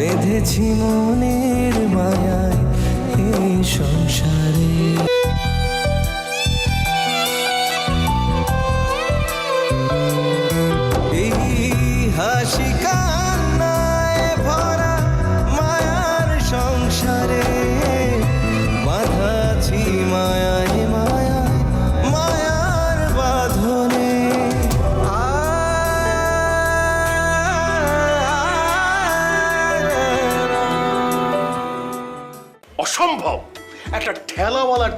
বেঁধেছি মনের মায়ায় এই সংসারে।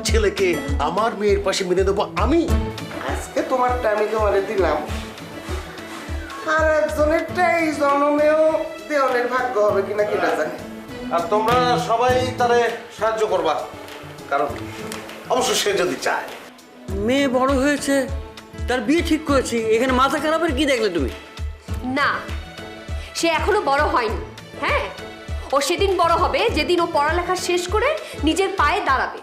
ছেলেকে আমার মেয়ের পাশে মেনে দেবো আমি? আজকে তোমারটা আমি তোমারে দিলাম। আর একজনেরটা এই জন্মেও দেওয়ালের ভাগ্য হবে কিনা কিনা জানি। আর তোমরা সবাই তারে সাহায্য করবা কারণ অবশ্য সে যদি চায়। মেয়ে বড় হয়েছে তার বিয়ে ঠিক করেছি এখানে মাথা খারাপের কি দেখলে তুমি? না সে এখনও বড় হয়নি হ্যাঁ? ও সেদিন বড় হবে যেদিন ও পড়ালেখা শেষ করে নিজের পায়ে দাঁড়াবে।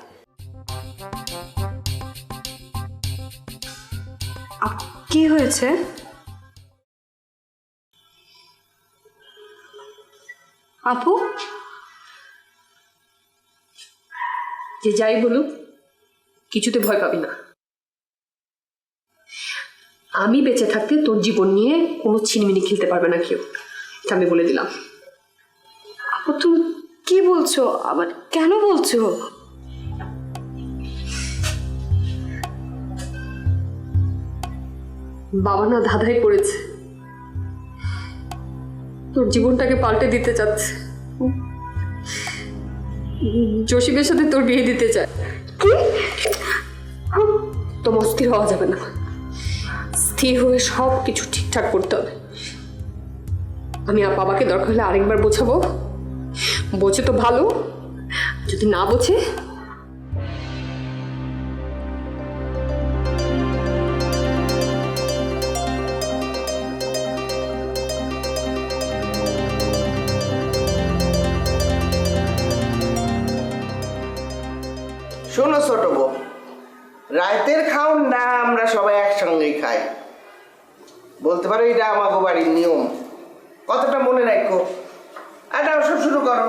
কি হয়েছে? আপু? যে যাই বলুক, কিছুতে ভয় পাবি না। আমি বেঁচে থাকতে তোর জীবন নিয়ে কোনো ছিনিমিনি খেলতে পারবে না কেউ, এটা আমি বলে দিলাম। আপু, তুমি কি বলছো? আবার কেন বলছো? বাবা না ধাঁধায় পড়েছে। তোর জীবনটাকে পাল্টে দিতে চাচ্ছে। জসিমের সাথে তোর বিয়ে দিতে চায়। কি? তো অস্থির হওয়া যাবে না। স্থির হয়ে সব কিছু ঠিকঠাক করতে হবে। আমি আর বাবাকে দরকার হলে আরেকবার বোঝাবো। বোঝে তো ভালো। যদি না বোঝে পারো এটা আমাকে বাড়ির নিয়ম। কতটা মনে রাখো। এটা ওসব শুরু করো।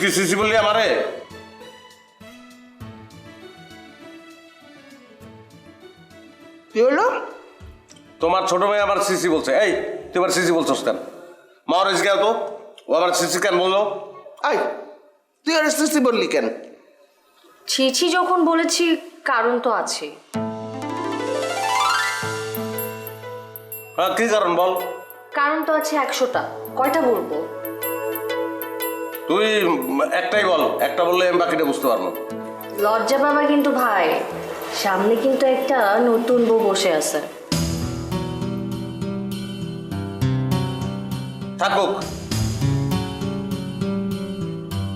তুই কি সিসি বললি আমারে? কি হলো? তোমার ছোট মেয়ে আমার সিসি বলছে। এই তুই আমার সিসি বলছস কেন? মা ওর গেল তো। ও আবার সিসি কেন বলল? আই তুই আর সিসি বললি কেন? ছিছি যখন বলেছি কারণ তো আছে। হ্যাঁ কি কারণ বল? কারণ তো আছে একশোটা। কয়টা বলব? তুই একটাই বল একটা বললে আমি বাকিটা বুঝতে পারব। লজ্জা বাবা কিন্তু ভাই। সামনে কিন্তু একটা নতুন বউ বসে আছে। থাকুক।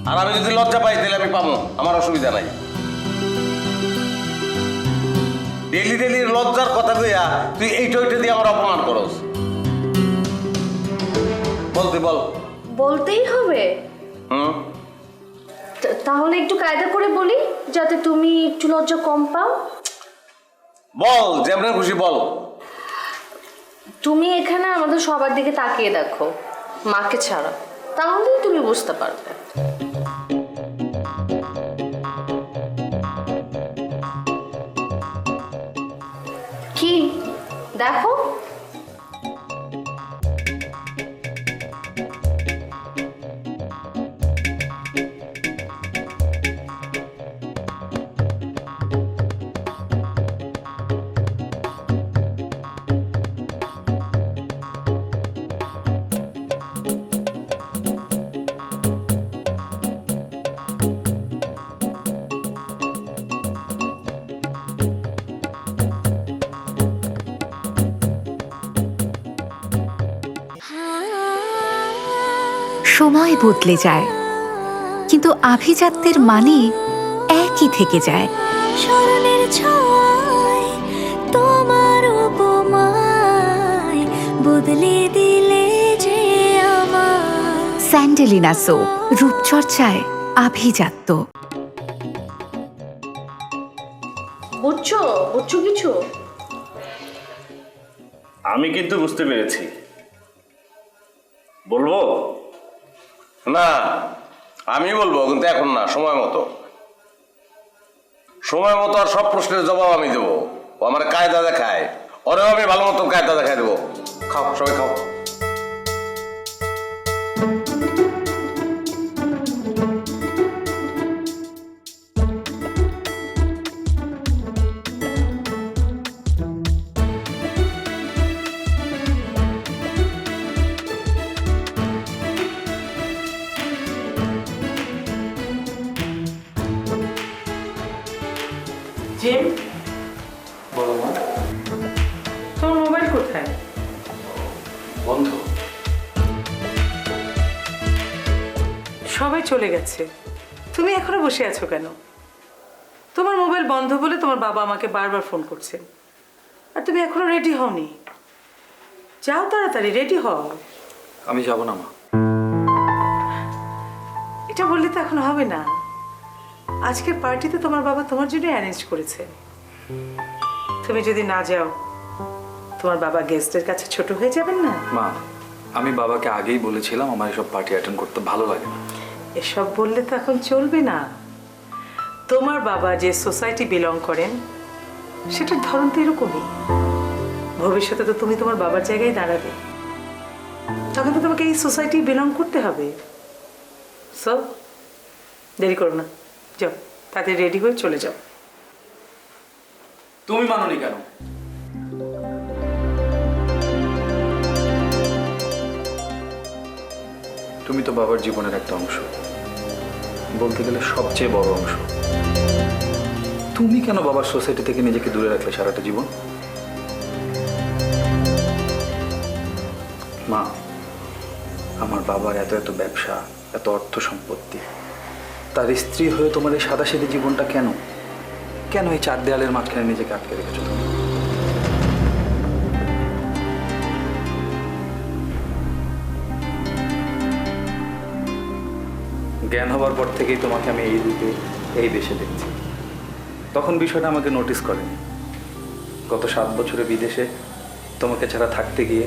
আর আমি যদি লজ্জা পাই তাহলে আমি পাবো। আমার অসুবিধা নাই। ডেলি ডেলি লজ্জার কথা কইয়া তুই এইটা ওইটা দিয়ে আমার অপমান করস। বলতে বল। বলতেই হবে। হুম তাহলে একটু কায়দা করে বলি যাতে তুমি একটু লজ্জা কম পাও। বল যেমন খুশি বল। তুমি এখানে আমাদের সবার দিকে তাকিয়ে দেখো মাকে ছাড়া। তাহলেই তুমি বুঝতে পারবে। কি? দেখো সময় বদলে যায়। কিন্তু আভিজাত্যের মানে একই থেকে যায়। স্মরণের তোমার উপমায় বদলে দিলে যে আমার স্যান্ডেলিনা সো রূপচর্চায় আভিজাত্য। বুঝছ? বুঝছ কিছু? আমি কিন্তু বুঝতে পেরেছি। আমি বলব, কিন্তু এখন না, সময় মতো। সময় মতো আর সব প্রশ্নের জবাব আমি দেবো। আমার কায়দা দেখায়। ওরেও আমি ভালো মতো কায়দা দেখায় দেবো। খাও, সবাই খাও। গেছে। তুমি এখনও বসে আছো কেন? তোমার মোবাইল বন্ধ বলে তোমার বাবা আমাকে বারবার ফোন করছে। আর তুমি এখনও রেডি হওনি। যাও তাড়াতাড়ি রেডি হও। আমি যাব না মা। এটা বললে তো এখন হবে না। আজকের পার্টিতে তোমার বাবা তোমার জন্য অ্যারেঞ্জ করেছে। তুমি যদি না যাও তোমার বাবা গেস্টের কাছে ছোট হয়ে যাবেন না? মা আমি বাবাকে আগেই বলেছিলাম আমার এসব পার্টি অ্যাটেন্ড করতে ভালো লাগে না। এসব বললে তো এখন চলবে না। তোমার বাবা যে সোসাইটি বিলং করেন, সেটার ধরন তো এরকমই। ভবিষ্যতে তো তুমি তোমার বাবার জায়গায় দাঁড়াবে। তখন তো তোমাকে এই সোসাইটি বিলং করতে হবে। সো দেরি করো না। যাও তাদের রেডি হয়ে চলে যাও। তুমি মাননি কেন? তুমি তো বাবার জীবনের একটা অংশ। বলতে গেলে সবচেয়ে বড় অংশ। তুমি কেন বাবার সোসাইটি থেকে নিজেকে দূরে রাখলে সারাটা জীবন? মা, আমার বাবার এত এত ব্যবসা, এত অর্থ সম্পত্তি। তার স্ত্রী হয়ে তোমার এই সাদাসিধি জীবনটা কেন? কেন এই চার দেয়ালের মাঝখানে নিজেকে আটকে রেখেছো তুমি? জ্ঞান হবার পর থেকেই তোমাকে আমি এই রূপে এই দেশে দেখছি। তখন বিষয়টা আমাকে নোটিস করেনি গত সাত বছরে বিদেশে তোমাকে ছাড়া থাকতে গিয়ে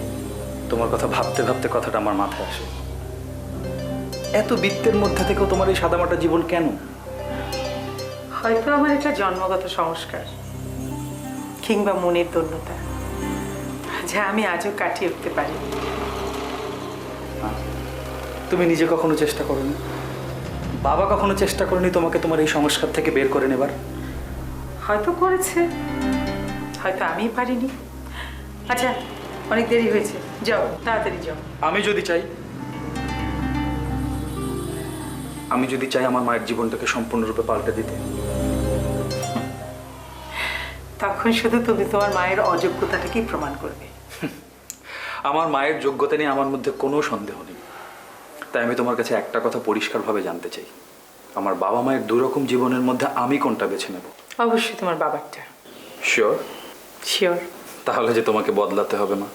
তোমার কথা ভাবতে ভাবতে কথাটা আমার মাথায় আসে। এত বৃত্তের মধ্যে থেকেও তোমার এই সাদামাটা জীবন কেন? হয়তো আমার এটা জন্মগত সংস্কার কিংবা মনের দন্যতা যা আমি আজও কাটিয়ে উঠতে পারি। তুমি নিজে কখনো চেষ্টা করনি? বাবা কখনো চেষ্টা করেনি তোমাকে তোমার এই সংস্কার থেকে বের করে নেবার? হয়তো করেছে। হয়তো আমি পারিনি। আচ্ছা অনেক দেরি হয়েছে। যাও তাড়াতাড়ি যাও। আমি যদি চাই আমি যদি চাই আমার মায়ের জীবনটাকে সম্পূর্ণরূপে পাল্টে দিতে। তখন শুধু তুমি তোমার মায়ের অযোগ্যতাটাকেই প্রমাণ করবে। আমার মায়ের যোগ্যতা নিয়ে আমার মধ্যে কোনো সন্দেহ নেই। তাই আমি তোমার কাছে একটা কথা পরিষ্কারভাবে জানতে চাই। আমার বাবা মায়ের দুরকম জীবনের মধ্যে আমি কোনটা বেছে নেব? অবশ্যই তোমার বাবারটা। শিওর শিওর তাহলে যে তোমাকে বদলাতে হবে না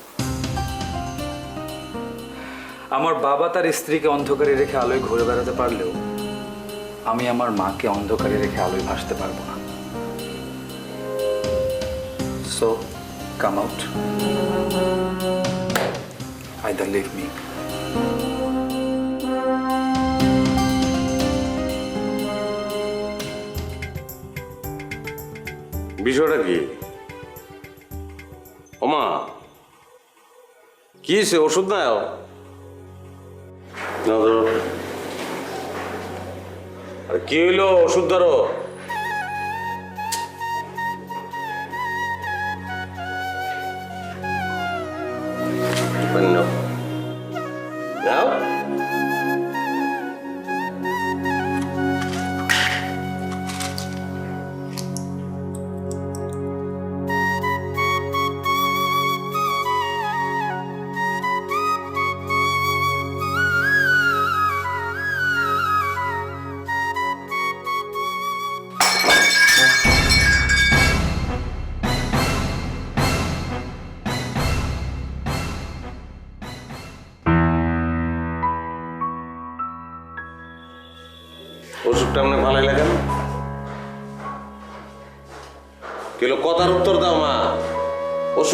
আমার বাবা তার স্ত্রীকে অন্ধকারে রেখে আলোয় ঘুরে বেড়াতে পারলেও আমি আমার মাকে অন্ধকারে রেখে আলোয় ভাসতে পারব না। So come out either leave me বিষয়টা কি? ওমা কি সে ওষুধ ধরো। কি হইল? ওষুধ ধরো।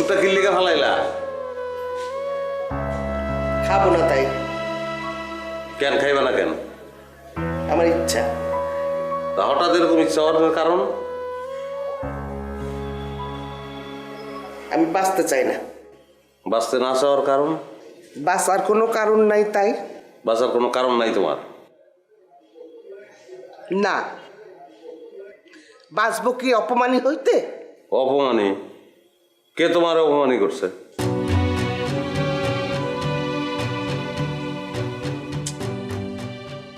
ওষুধটা কি লিখে ফালাইলা? খাব না তাই। কেন খাইবা না কেন? আমার ইচ্ছা। তা হঠাৎ এরকম ইচ্ছা হওয়ার কারণ? আমি বাঁচতে চাই না। বাঁচতে না চাওয়ার কারণ? বাঁচার কোনো কারণ নাই তাই। বাঁচার কোনো কারণ নাই তোমার? না। বাঁচবো কি অপমানী হইতে? অপমানী? কে তোমার অপমানী করছে?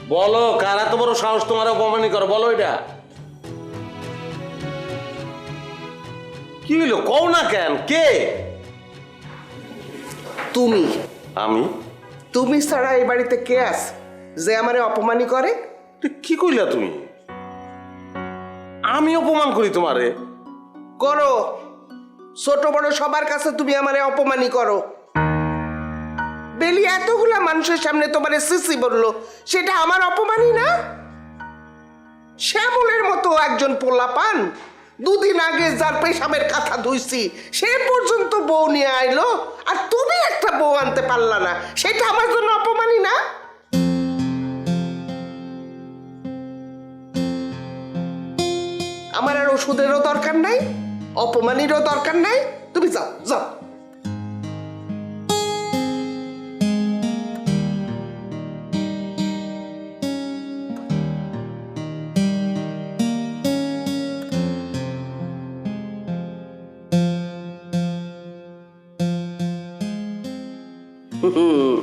বলো কারা তো বড় সাহস তোমার অপমানী করো? বলো এটা। কি হইল? কও না কেন? কে? তুমি। আমি? তুমি ছাড়া এই বাড়িতে কে আছে যে আমারে অপমানী করে? তুই কি কইলা তুমি? আমি অপমান করি তোমারে। করো। ছোট বড় সবার কাছে তুমি আমারে অপমানী করো। বেলি এতগুলা মানুষের সামনে তোমারে সিসি বলল, সেটা আমার অপমানই না? শ্যামলের মতো একজন পোলা পান দুদিন আগে যার পেশাবের কাঁথা ধুইছি, সে পর্যন্ত বউ নিয়ে আইলো, আর তুমি একটা বউ আনতে পারলা না, সেটা আমার জন্য অপমানই না? আমার আর ওষুধেরও দরকার নাই? অপমানেরও দরকার নাই তুমি যাও যাও হুম,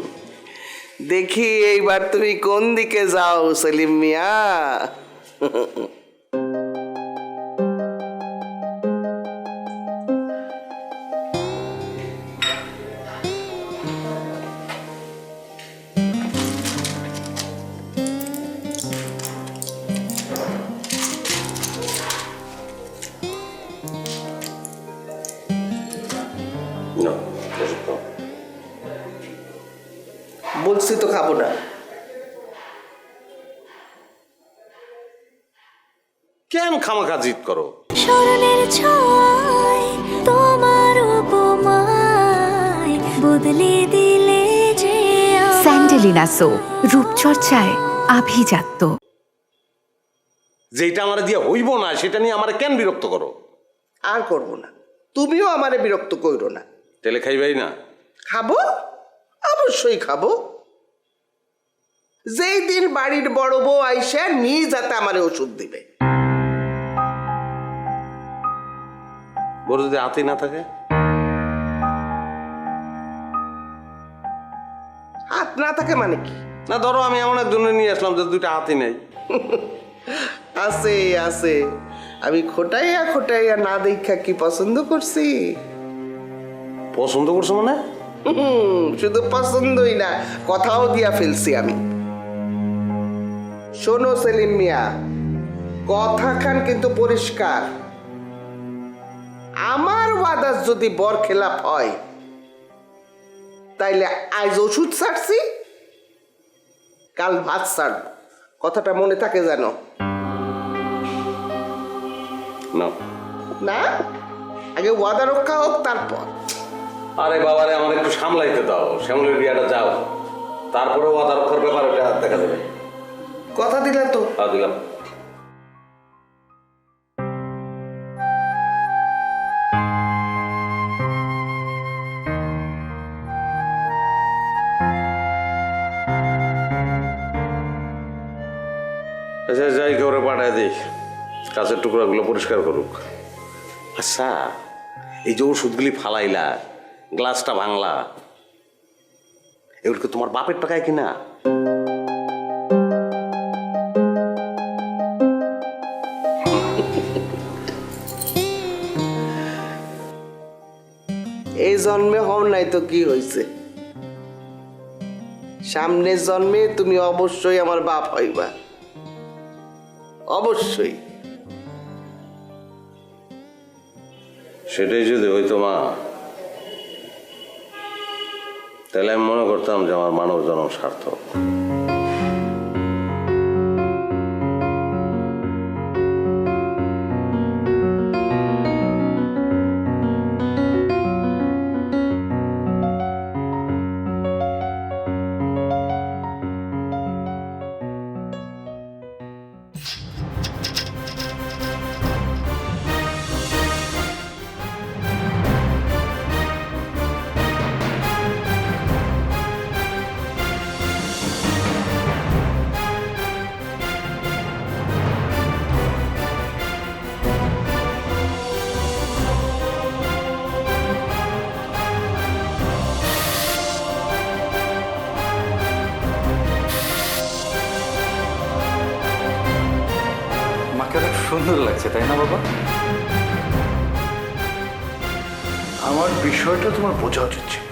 দেখি এইবার তুমি কোন দিকে যাও সেলিম মিয়া স্যান্ডেলিনা সো রূপচর্চায় আভিজাত্য। যেটা আমার দিয়ে হইব না সেটা নিয়ে আমার কেন বিরক্ত করো? আর করব না। তুমিও আমারে বিরক্ত কইরো না। তেলে খাইবাই না? খাব? অবশ্যই খাব। যেই দিন বাড়ির বড় বউ আইসা নিজ যাতে আমারে ওষুধ দিবে। বড় যদি হাতে না থাকে? হাত না থাকে মানে কি? না ধরো আমি এমন একজনের নিয়ে আসলাম যে দুইটা হাতই নেই। আছে আছে। আমি খোটাইয়া খোটাইয়া না দেখা কি পছন্দ করছি? পছন্দ করছ মানে? শুধু পছন্দই না কথাও দিয়া ফেলছি আমি। শোনো সেলিম মিয়া কথা খান কিন্তু পরিষ্কার। আমার ওয়াদাস যদি বর খেলাপ হয় তাইলে আজ ওষুধ ছাড়ছি কাল ভাত ছাড় কথাটা মনে থাকে যেন। না। না? আগে ওয়াদা রক্ষা হোক তারপর। আরে বাবারে আমার একটু সামলাইতে দাও। শ্যামলের বিয়াটা যাও। তারপরেও আদা রক্ষার ব্যাপার ওটা দেখা যাবে। কথা দিলে তো। দিলাম। পাঠায় দিই কাছের টুকরাগুলো পরিষ্কার করুক। আচ্ছা এই যে ওষুধগুলি ফালাইলা গ্লাসটা ভাঙলা এগুলো তোমার বাপের টাকায় কিনা? এই জন্মে হও নাই তো কি হয়েছে সামনের জন্মে তুমি অবশ্যই আমার বাপ হইবা। অবশ্যই। সেটাই যদি হইতো মা তাহলে আমি মনে করতাম যে আমার মানব জন্ম সার্থক। সুন্দর লাগছে তাই না বাবা? আমার বিষয়টা তোমার বোঝা উচিত ছিল।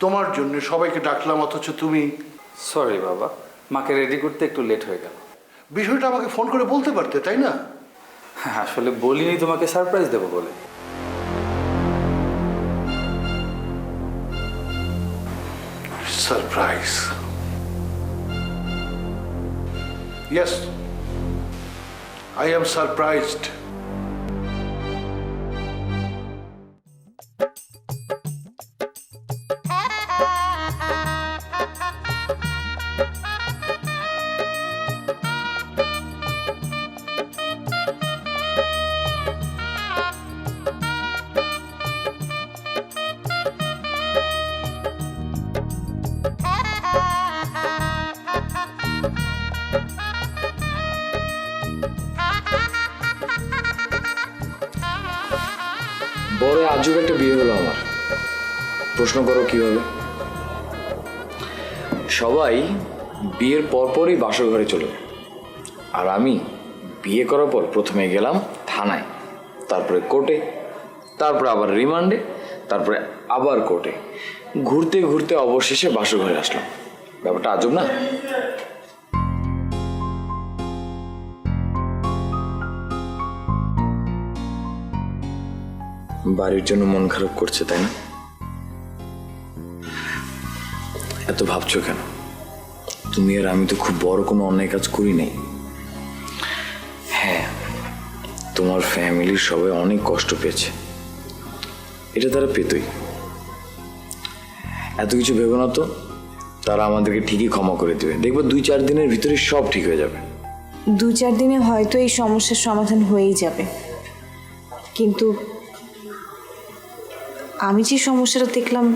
তোমার জন্য সবাইকে ডাকলাম অথচ তুমি সরি বাবা মাকে রেডি করতে একটু লেট হয়ে গেল। বিষয়টা আমাকে ফোন করে বলতে পারতে তাই না? হ্যাঁ আসলে বলিনি তোমাকে সারপ্রাইজ দেবো বলে। Surprise yes I am surprised. প্রশ্ন করো কীভাবে? সবাই বিয়ের পরপরই বাসর ঘরে চলে আর আমি বিয়ে করার পর প্রথমে গেলাম থানায়, তারপরে কোর্টে, তারপরে আবার রিমান্ডে, তারপরে আবার কোর্টে। ঘুরতে ঘুরতে অবশেষে বাসর ঘরে আসলাম। ব্যাপারটা আজব না? বাড়ির জন্য মন খারাপ করছে, তাই না? এত ভাবছ কেন? তুমি আর আমি তো খুব বড় কোনো অন্যায় কাজ করি নাই। হ্যাঁ তোমার ফ্যামিলির সবাই অনেক কষ্ট পেয়েছে। এটা তারা পেতই। এত কিছু ভেবো না তো, তারা আমাদেরকে ঠিকই ক্ষমা করে দেবে। দেখব দুই চার দিনের ভিতরে সব ঠিক হয়ে যাবে। দু চার দিনে হয়তো এই সমস্যার সমাধান হয়েই যাবে। কিন্তু আমি যে সমস্যাটা দেখলাম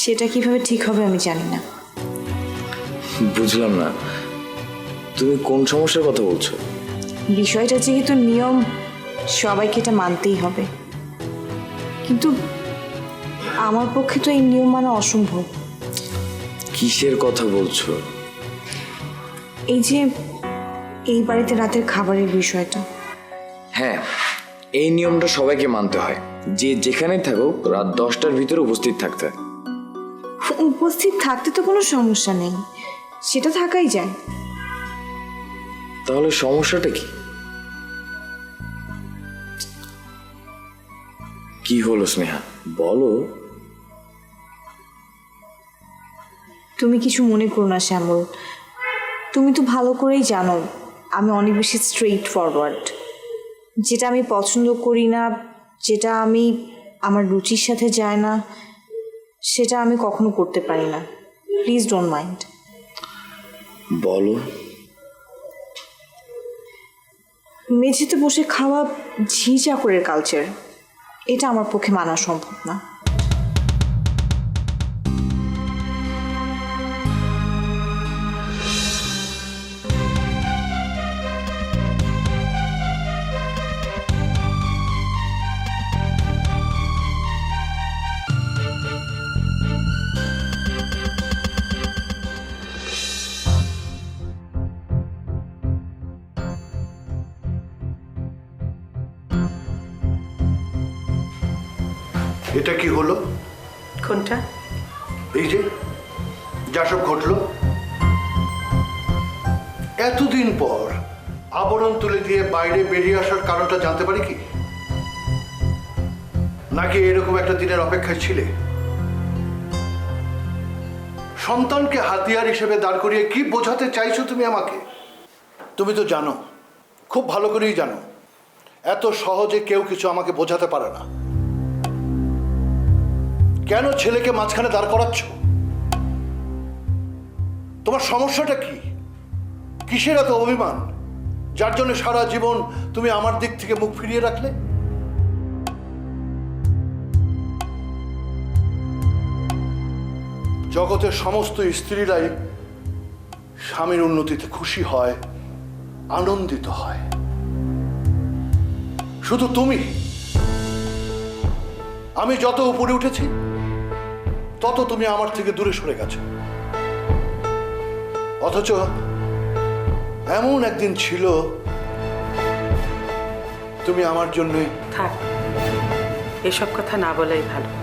সেটা কীভাবে ঠিক হবে আমি জানি না। বুঝলাম না। তুমি কোন সমস্যার কথা বলছো? বিষয়টা যেহেতু নিয়ম সবাইকে এটা মানতেই হবে। কিন্তু আমার পক্ষে তো এই নিয়ম মানা অসম্ভব। কিসের কথা বলছো? এই যে এই বাড়িতে রাতের খাবারের বিষয়টা। হ্যাঁ এই নিয়মটা সবাইকে মানতে হয়। যে যেখানে থাকুক রাত দশটার ভিতরে উপস্থিত থাকতে হয়। উপস্থিত থাকতে তো কোনো সমস্যা নেই। সেটা থাকাই যায়। তাহলে সমস্যাটা কি? কি হলো স্নেহা? বলো। তুমি কিছু মনে করো না শ্যামল। তুমি তো ভালো করেই জানো আমি অনেক বেশি স্ট্রেইট ফরওয়ার্ড যেটা আমি পছন্দ করি না যেটা আমি আমার রুচির সাথে যায় না সেটা আমি কখনো করতে পারি না। প্লিজ ডোন্ট মাইন্ড বলো। মেঝেতে বসে খাওয়া ঝি চাকরের কালচার এটা আমার পক্ষে মানা সম্ভব না। এটা কি হলো? কোনটা? এই যে যা সব ঘটলো। এতদিন পর আবরণ তুলে দিয়ে বাইরে বেরিয়ে আসার কারণটা জানতে পারি কি? নাকি এরকম একটা দিনের অপেক্ষায় ছিলে? সন্তানকে হাতিয়ার হিসেবে দাঁড় করিয়ে কি বোঝাতে চাইছো তুমি আমাকে? তুমি তো জানো খুব ভালো করেই জানো এত সহজে কেউ কিছু আমাকে বোঝাতে পারে না। কেন ছেলেকে মাঝখানে দাঁড় করাচ্ছ? তোমার সমস্যাটা কি? কিসের এত অভিমান? যার জন্য সারা জীবন তুমি আমার দিক থেকে মুখ ফিরিয়ে রাখলে? জগতের সমস্ত স্ত্রীরাই স্বামীর উন্নতিতে খুশি হয়, আনন্দিত হয়। শুধু তুমি। আমি যত উপরে উঠেছি তত তুমি আমার থেকে দূরে সরে গেছ। অথচ এমন একদিন ছিল, তুমি আমার জন্যই থাক, এসব কথা না বলাই ভালো।